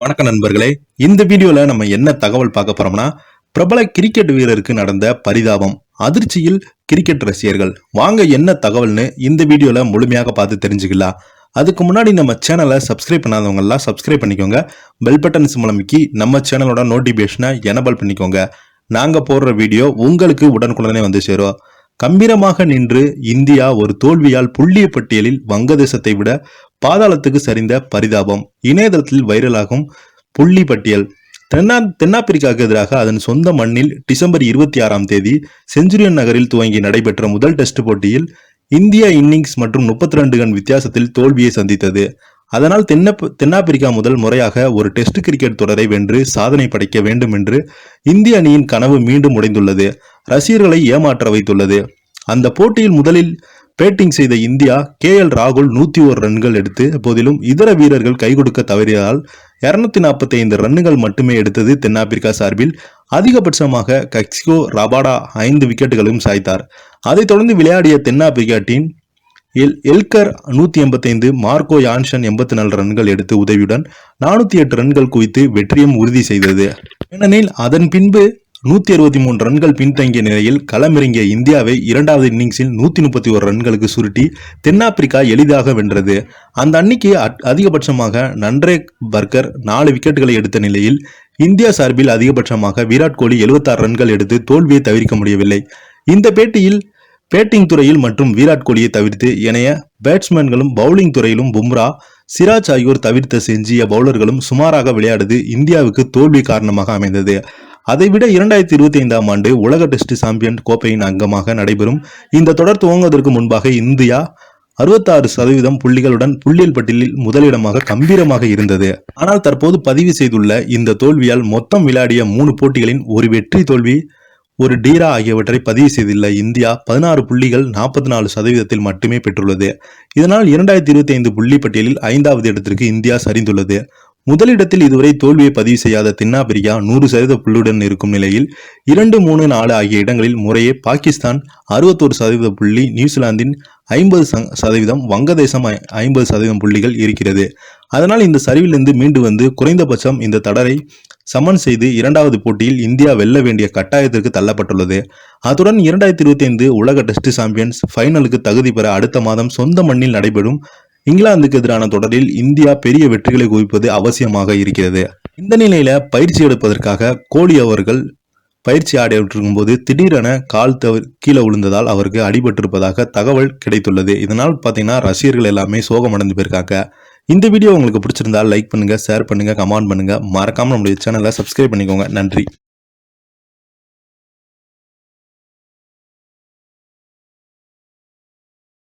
வணக்கம் நண்பர்களே இந்த வீடியோல நம்ம என்ன தகவல் பார்க்க போறோம்னா பிரபல கிரிக்கெட் வீரருக்கு நடந்த பரிதாபம் அதிர்ச்சியில் கிரிக்கெட் ரசிகர்கள். வாங்க என்ன தகவல்னு இந்த வீடியோல முழுமையாக பார்த்து தெரிஞ்சுக்கலாம். அதுக்கு முன்னாடி நம்ம சேனலை சப்ஸ்கிரைப் பண்ணாதவங்க எல்லாம் சப்ஸ்கிரைப் பண்ணிக்கோங்க. பெல் பட்டன் மூலமிக்கி நம்ம சேனலோட நோட்டிபிகேஷனை எனபிள் பண்ணிக்கோங்க. நாங்க போடுற வீடியோ உங்களுக்கு உடனுக்குடனே வந்து சேரும். கம்பீரமாக நின்று இந்தியா ஒரு தோல்வியால் புள்ளிய பட்டியலில் வங்கதேசத்தை விட பாதாளத்துக்கு சரிந்த பரிதாபம் இணையதளத்தில் வைரலாகும் புள்ளி பட்டியல். தென்னா தென்னாப்பிரிக்காவுக்கு எதிராக அதன் சொந்த மண்ணில் டிசம்பர் இருபத்தி ஆறாம் தேதி செஞ்சுரியன் நகரில் துவங்கி நடைபெற்ற முதல் டெஸ்ட் போட்டியில் இந்தியா இன்னிங்ஸ் மற்றும் முப்பத்தி ரெண்டு ரன் வித்தியாசத்தில் தோல்வியை சந்தித்தது. அதனால் தென்ன தென்னாப்பிரிக்கா முதல் முறையாக ஒரு டெஸ்ட் கிரிக்கெட் தொடரை வென்று சாதனை படைக்க வேண்டும் என்று இந்திய அணியின் கனவு மீண்டும் உடைந்துள்ளது. ரசிகர்களை ஏமாற்ற வைத்துள்ளது. அந்த போட்டியில் முதலில் பேட்டிங் செய்த இந்தியா கே எல் ராகுல் நூத்தி ஒரு ரன்கள் எடுத்து போதிலும் இதர வீரர்கள் கை கொடுக்க தவறியதால் இருநூத்தி நாற்பத்தி ஐந்து ரன்னுகள் மட்டுமே எடுத்தது தென்னாப்பிரிக்கா சார்பில். அதிகபட்சமாக கக்ஸிகோ ரபாடா ஐந்து விக்கெட்டுகளும் சாய்த்தார். அதைத் தொடர்ந்து விளையாடிய தென்னாப்பிரிக்கா டீம் எல் எல்கர் நூத்தி எண்பத்தைந்து மார்க்கோ யான்ஷன் எண்பத்தி நாலு ரன்கள் எடுத்து உதவியுடன் நானூத்தி எட்டு ரன்கள் குவித்து வெற்றியும் உறுதி செய்தது. ஏனெனில் அதன் பின்பு நூத்தி அறுபத்தி மூன்று ரன்கள் பின்தங்கிய நிலையில் களமிறங்கிய இந்தியாவை இரண்டாவது இன்னிங்ஸில் நூத்தி முப்பத்தி ஒரு ரன்களுக்கு சுருட்டி தென்னாப்பிரிக்கா எளிதாக வென்றது. அந்த அன்னைக்கு அதிகபட்சமாக நன்ரே பர்கர் நாலு விக்கெட்டுகளை எடுத்த நிலையில் இந்தியா சார்பில் அதிகபட்சமாக விராட் கோலி 76 ரன்கள் எடுத்து தோல்வியை தவிர்க்க முடியவில்லை. இந்த பேட்டியில் பேட்டிங் துறையில் மற்றும் விராட் கோலியை தவிர்த்து இணைய பேட்ஸ்மேன்களும் பவுலிங் துறையிலும் பும்ரா சிராஜ் ஆகியோர் தவிர்த்த செஞ்சிய பவுலர்களும் சுமாராக விளையாடுது இந்தியாவுக்கு தோல்வி காரணமாக அமைந்தது. அதைவிட இரண்டாயிரத்தி இருபத்தி ஐந்தாம் ஆண்டு உலக டெஸ்ட் சாம்பியன் கோப்பையின் அங்கமாக நடைபெறும் இந்த தொடர் துவங்குவதற்கு முன்பாக இந்தியா அறுபத்தாறு சதவீதம் புள்ளிகளுடன் புள்ளியல் பட்டியலில் முதலிடமாக கம்பீரமாக இருந்தது. ஆனால் தற்போது பதிவு செய்துள்ள இந்த தோல்வியால் மொத்தம் விளையாடிய மூணு போட்டிகளின் ஒரு வெற்றி தோல்வி ஒரு டீரா ஆகியவற்றை பதிவு செய்துள்ள இந்தியா பதினாறு புள்ளிகள் நாற்பத்தி நாலு சதவீதத்தில் மட்டுமே பெற்றுள்ளது. இதனால் இரண்டாயிரத்தி இருபத்தி ஐந்து புள்ளி பட்டியலில் ஐந்தாவது இடத்திற்கு இந்தியா சரிந்துள்ளது. முதலிடத்தில் இதுவரை தோல்வியை பதிவு செய்யாத தென்னாப்பிரிக்கா நூறு சதவீத புள்ளியுடன் இருக்கும் நிலையில் இரண்டு மூணு நாலு ஆகிய இடங்களில் முறையே பாகிஸ்தான் அறுபத்தோரு சதவீத புள்ளி நியூசிலாந்தின் ஐம்பது சதவீதம் வங்கதேசம் ஐம்பது சதவீதம் புள்ளிகள் இருக்கிறது. அதனால் இந்த சரிவிலிருந்து மீண்டு வந்து குறைந்தபட்சம் இந்த தடரை சமன் செய்து இரண்டாவது போட்டியில் இந்தியா வெல்ல வேண்டிய கட்டாயத்திற்கு தள்ளப்பட்டுள்ளது. அத்துடன் இரண்டாயிரத்தி இருபத்தி ஐந்து உலக டெஸ்ட் சாம்பியன்ஸ் ஃபைனலுக்கு தகுதி பெற அடுத்த மாதம் சொந்த மண்ணில் நடைபெறும் இங்கிலாந்துக்கு எதிரான தொடரில் இந்தியா பெரிய வெற்றிகளை குவிப்பது அவசியமாக இருக்கிறது. இந்த நிலையில பயிற்சி எடுப்பதற்காக கோலி அவர்கள் பயிற்சி ஆடிவிட்டிருக்கும் போது திடீரென கால் தவறு கீழே விழுந்ததால் அவருக்கு அடிபட்டிருப்பதாக தகவல் கிடைத்துள்ளது. இதனால் பார்த்தீங்கன்னா ரசிகர்கள் எல்லாமே சோகமடைந்து போயிருக்காங்க. இந்த வீடியோ உங்களுக்கு பிடிச்சிருந்தா லைக் பண்ணுங்க ஷேர் பண்ணுங்க கமெண்ட் பண்ணுங்க. மறக்காம நம்முடைய சேனலை சப்ஸ்கிரைப் பண்ணிக்கோங்க. நன்றி.